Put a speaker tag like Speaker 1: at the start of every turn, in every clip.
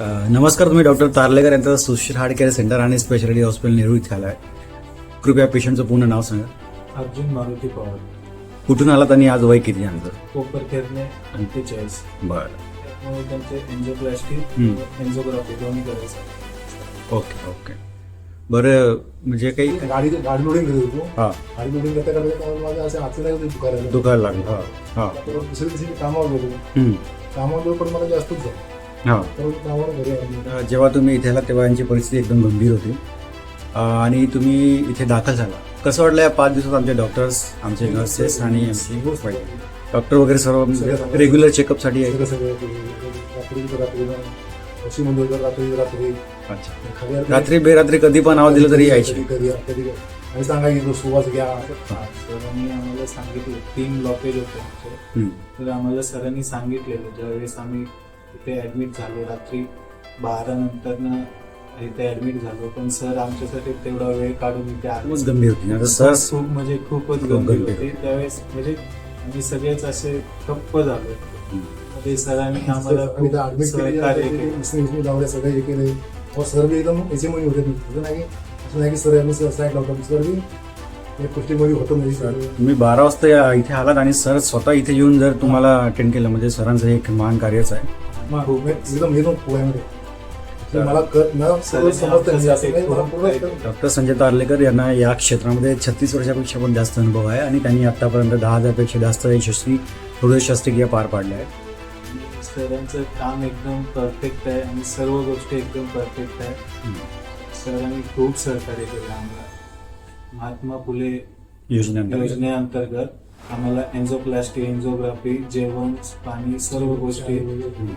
Speaker 1: नमस्कार तुम्ही डॉक्टर तारलेकर यांचं सुशील हार्ट केअर सेंटर आणि स्पेशालिटी हॉस्पिटल नेहरू इथे आलाय. कृपया पेशंटचं पूर्ण नाव सांगा.
Speaker 2: अर्जुन मारुती पवार.
Speaker 1: कुठून आलात आणि आज वय किती यांचं
Speaker 2: कोपर खेरणे अंतेचाळीस
Speaker 1: बरं.
Speaker 2: त्यामुळे त्यांचे
Speaker 1: हम्म.
Speaker 2: दोन्ही करायचं
Speaker 1: ओके ओके. बरं म्हणजे काही
Speaker 3: गाडी गाडी लोडिंग करत होतो.
Speaker 1: हां.
Speaker 3: गाडी लोडिंग करता करता माझ्या असे नाही होते दुखायला
Speaker 1: दुखायला लागलं हां हां.
Speaker 3: तर दुसऱ्या दिवशी मी कामावर गेलो.
Speaker 1: हम्म.
Speaker 3: कामावर गेलो पण मला जास्तच झालं.
Speaker 1: हां.
Speaker 3: आलो
Speaker 1: जेव्हा तुम्ही इथे आलात तेव्हा यांची परिस्थिती एकदम गंभीर होती. आणि तुम्ही इथे दाखल झाला. कसं वाटलं या पाच दिवसात आमचे डॉक्टर्स आमचे नर्सेस आणि आमचे डॉक्टर वगैरे सर्व रेग्युलर चेकअपसाठी
Speaker 3: म्हणजे रात्री रात्री
Speaker 1: अच्छा.
Speaker 3: आलं-
Speaker 1: रात्री बेरात्री कधी पण आवाज दिला तरी यायचे.
Speaker 3: कधी कधी कधी आणि सांगायची सुवास घ्या.
Speaker 2: सरांनी आम्हाला सांगितलं तीन ब्लॉकेज होते. तर आम्हाला सरांनी सांगितलेलं ज्यावेळेस आम्ही इथे ऍडमिट झालो रात्री बारा नंतर इथे ऍडमिट झालो. पण सर आमच्यासाठी तेवढा वेळ काढून इथे
Speaker 1: खूपच गंभीर होती आता सर
Speaker 2: खूप म्हणजे खूपच
Speaker 1: खूप
Speaker 2: गंभीर
Speaker 1: गंभीर.
Speaker 2: होती. त्यावेळेस म्हणजे आम्ही सगळेच असे ठप्प झालो.
Speaker 1: हम्म.
Speaker 2: ते सरांनी आम्हाला खूप सहकार्य केलं.
Speaker 3: लावले सगळे हे केले. मग सर बी एकदम याच्यामध्ये होते. असं नाही की असं नाही की सर आम्ही सर साईड लावतो सर बी एक गोष्टीमध्ये होतं म्हणजे सर
Speaker 1: तुम्ही बारा वाजता या- इथे आलात आणि सर स्वतः इथे येऊन जर तुम्हाला अटेंड केलं म्हणजे सरांचं हे एक महान कार्यच आहे.
Speaker 3: एकदम येतो मला न समजतं
Speaker 1: डॉक्टर संजय तारलेकर यांना या क्षेत्रामध्ये छत्तीस वर्षापेक्षा पण जास्त अनुभव आहे आणि त्यांनी आतापर्यंत दहा हजारपेक्षा जास्त यशस्वी हृदय शस्त्रक्रिया पार पाडल्या आहेत
Speaker 2: सरांचं काम एकदम परफेक्ट आहे आणि सर्व गोष्टी एकदम परफेक्ट आहे. सरांनी खूप सहकार्य केलं आम्हाला. महात्मा फुले
Speaker 1: योजनेअंतर्गत.
Speaker 2: योजनेअंतर्गत. आम्हाला एन्झोप्लास्टी एन्झोग्राफी जेवण पाणी सर्व गोष्टी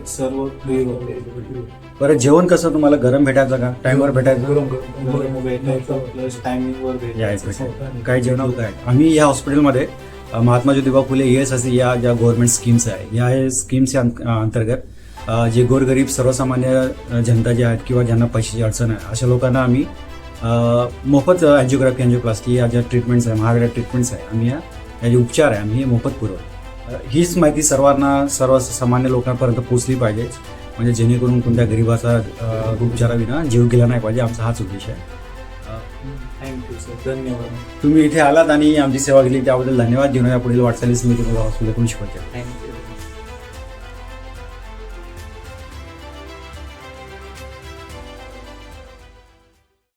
Speaker 2: सर्व फ्री होते.
Speaker 1: बरं जेवण कसं तुम्हाला? गरम भेटायचं का? टाइमवर भेटायचं?
Speaker 3: गरम
Speaker 2: भेटायचं प्लस टायमिंगवर भेटायचं.
Speaker 1: काही जेवण काय? आम्ही या हॉस्पिटलमध्ये महात्मा ज्योतिबा फुले एस असे या ज्या गव्हर्नमेंट स्कीम्स आहे या स्कीम्सच्या अंत- अंतर्गत जे गोरगरीब सर्वसामान्य जनता जे आहेत किंवा ज्यांना पैशाची अडचण आहे अशा लोकांना आम्ही मोफत अँजिओग्राफी अँजिओप्लास्टी या ज्या ट्रीटमेंट्स आहे महागड्या ट्रीटमेंट्स आहे आम्ही या या जे उपचार आहे. आम्ही हे मोफत पुरवतो. हीच माहिती सर्वांना सर्व सामान्य लोकांपर्यंत पोहोचली पाहिजे. म्हणजे जेणेकरून कोणत्या गरिबाचा उपचाराविना जीव गेला नाही पाहिजे. आमचा हाच उद्देश आहे.
Speaker 2: थँक्यू सर धन्यवाद.
Speaker 1: तुम्ही इथे आलात आणि आमची सेवा केली. त्याबद्दल धन्यवाद. जीवनाच्या पुढील वाटचालीस मी तुम्हाला हॉस्पिटल शुभेच्छा
Speaker 2: थँक्यू